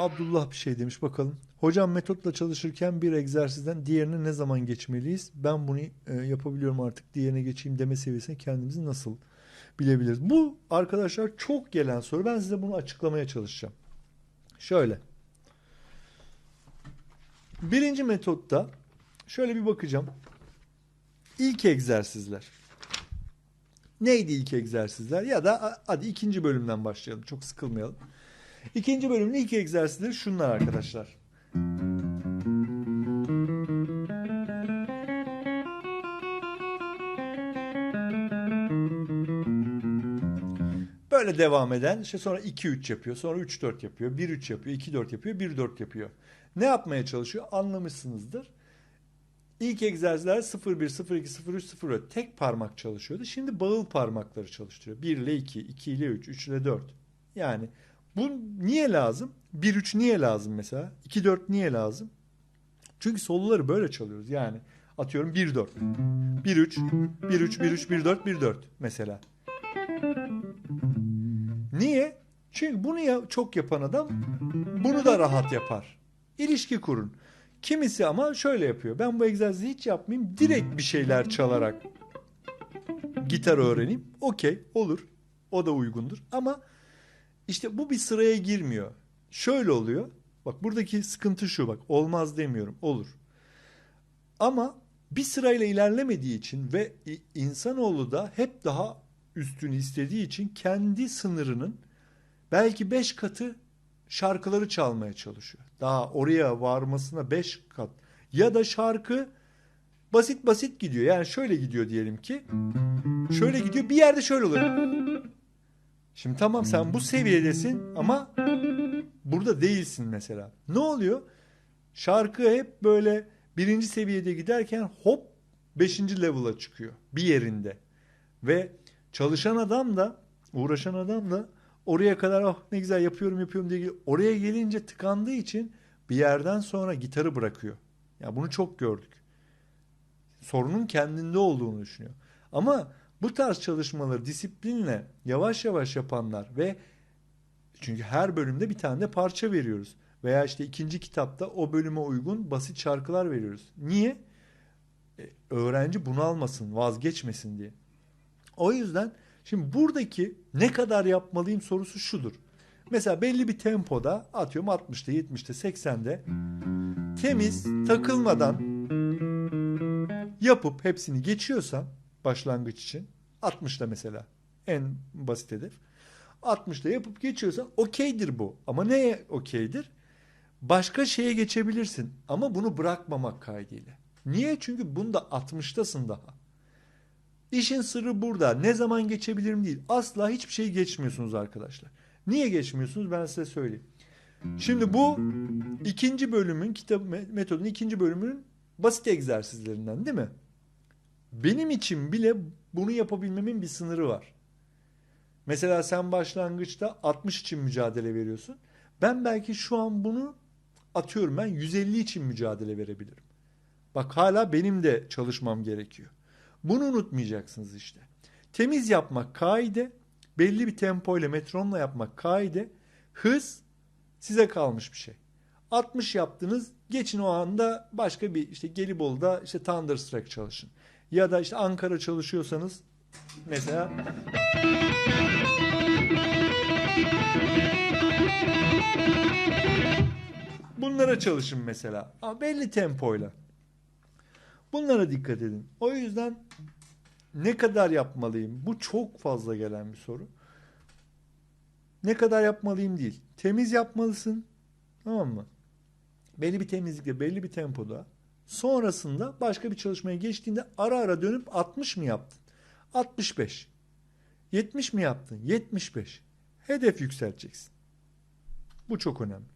Abdullah bir şey demiş bakalım. Hocam metotla çalışırken bir egzersizden diğerine ne zaman geçmeliyiz? Ben bunu e, yapabiliyorum artık diğerine geçeyim deme seviyesine kendimizi nasıl bilebiliriz? Bu arkadaşlar çok gelen soru. Ben size bunu açıklamaya çalışacağım. Şöyle. Birinci metotta şöyle bir bakacağım. İlk egzersizler. Neydi ilk egzersizler? Ya da hadi ikinci bölümden başlayalım. Çok sıkılmayalım. İkinci bölümün ilk egzersizleri şunlar arkadaşlar. Böyle devam eden işte sonra 2-3 yapıyor, sonra 3-4 yapıyor, 1-3 yapıyor, 2-4 yapıyor, 1-4 yapıyor. Ne yapmaya çalışıyor? Anlamışsınızdır. İlk egzersizler 0-1, 0-2, 0-3, 0-4 tek parmak çalışıyordu. Şimdi bağıl parmakları çalıştırıyor. 1 ile 2, 2 ile 3, 3 ile 4. Yani bu niye lazım? 1-3 niye lazım mesela? 2-4 niye lazım? Çünkü soluları böyle çalıyoruz. Yani atıyorum 1-4, 1-3, 1-3, 1-3, 1-4, 1-4 mesela. Niye? Çünkü bunu ya çok yapan adam bunu da rahat yapar. İlişki kurun. Kimisi ama şöyle yapıyor. Ben bu egzersizi hiç yapmayayım. Direkt bir şeyler çalarak gitar öğreneyim. Okey olur. O da uygundur. Ama işte bu bir sıraya girmiyor. Şöyle oluyor. Bak buradaki sıkıntı şu bak. Olmaz demiyorum. Olur. Ama bir sırayla ilerlemediği için ve insanoğlu da hep daha üstünü istediği için kendi sınırının belki 5 katı şarkıları çalmaya çalışıyor. Daha oraya varmasına 5 kat. Ya da şarkı basit basit gidiyor. Yani şöyle gidiyor diyelim ki. Şöyle gidiyor. Bir yerde şöyle oluyor. Şimdi tamam sen bu seviyedesin ama burada değilsin mesela. Ne oluyor? Şarkı hep böyle birinci seviyede giderken hop beşinci level'a çıkıyor. Bir yerinde. Ve çalışan adam da uğraşan adam da oraya kadar ah ne güzel yapıyorum yapıyorum diye oraya gelince tıkandığı için bir yerden sonra gitarı bırakıyor. Ya bunu çok gördük. Sorunun kendinde olduğunu düşünüyor. Ama bu tarz çalışmaları disiplinle yavaş yavaş yapanlar ve çünkü her bölümde bir tane de parça veriyoruz. Veya işte ikinci kitapta o bölüme uygun basit şarkılar veriyoruz. Niye? E, öğrenci bunalmasın, vazgeçmesin diye. O yüzden şimdi buradaki ne kadar yapmalıyım sorusu şudur. Mesela belli bir tempoda atıyorum 60'ta, 70'te, 80'de temiz, takılmadan yapıp hepsini geçiyorsam başlangıç için 60'ta mesela en basit hedef. 60'ta yapıp geçiyorsan okeydir bu. Ama neye okeydir? Başka şeye geçebilirsin ama bunu bırakmamak kaydıyla. Niye? Çünkü bunda 60'tasın daha. İşin sırrı burada. Ne zaman geçebilirim değil. Asla hiçbir şey geçmiyorsunuz arkadaşlar. Niye geçmiyorsunuz ben size söyleyeyim. Şimdi bu ikinci bölümün kitap metodun ikinci bölümünün basit egzersizlerinden değil mi? Benim için bile bunu yapabilmemin bir sınırı var. Mesela sen başlangıçta 60 için mücadele veriyorsun. Ben belki şu an bunu atıyorum ben 150 için mücadele verebilirim. Bak hala benim de çalışmam gerekiyor. Bunu unutmayacaksınız işte. Temiz yapmak kaide, belli bir tempo ile metronla yapmak kaide, hız size kalmış bir şey. 60 yaptınız, geçin o anda başka bir işte Gelibolu'da işte Thunderstruck çalışın. Ya da işte Ankara çalışıyorsanız mesela Bunlara çalışın mesela. Ama belli tempoyla. Bunlara dikkat edin. O yüzden ne kadar yapmalıyım? Bu çok fazla gelen bir soru. Ne kadar yapmalıyım değil. Temiz yapmalısın. Tamam mı? Belli bir temizlikle, belli bir tempoda. Sonrasında başka bir çalışmaya geçtiğinde ara ara dönüp 60 mı yaptın? 65. 70 mi yaptın? 75. Hedef yükselteceksin. Bu çok önemli.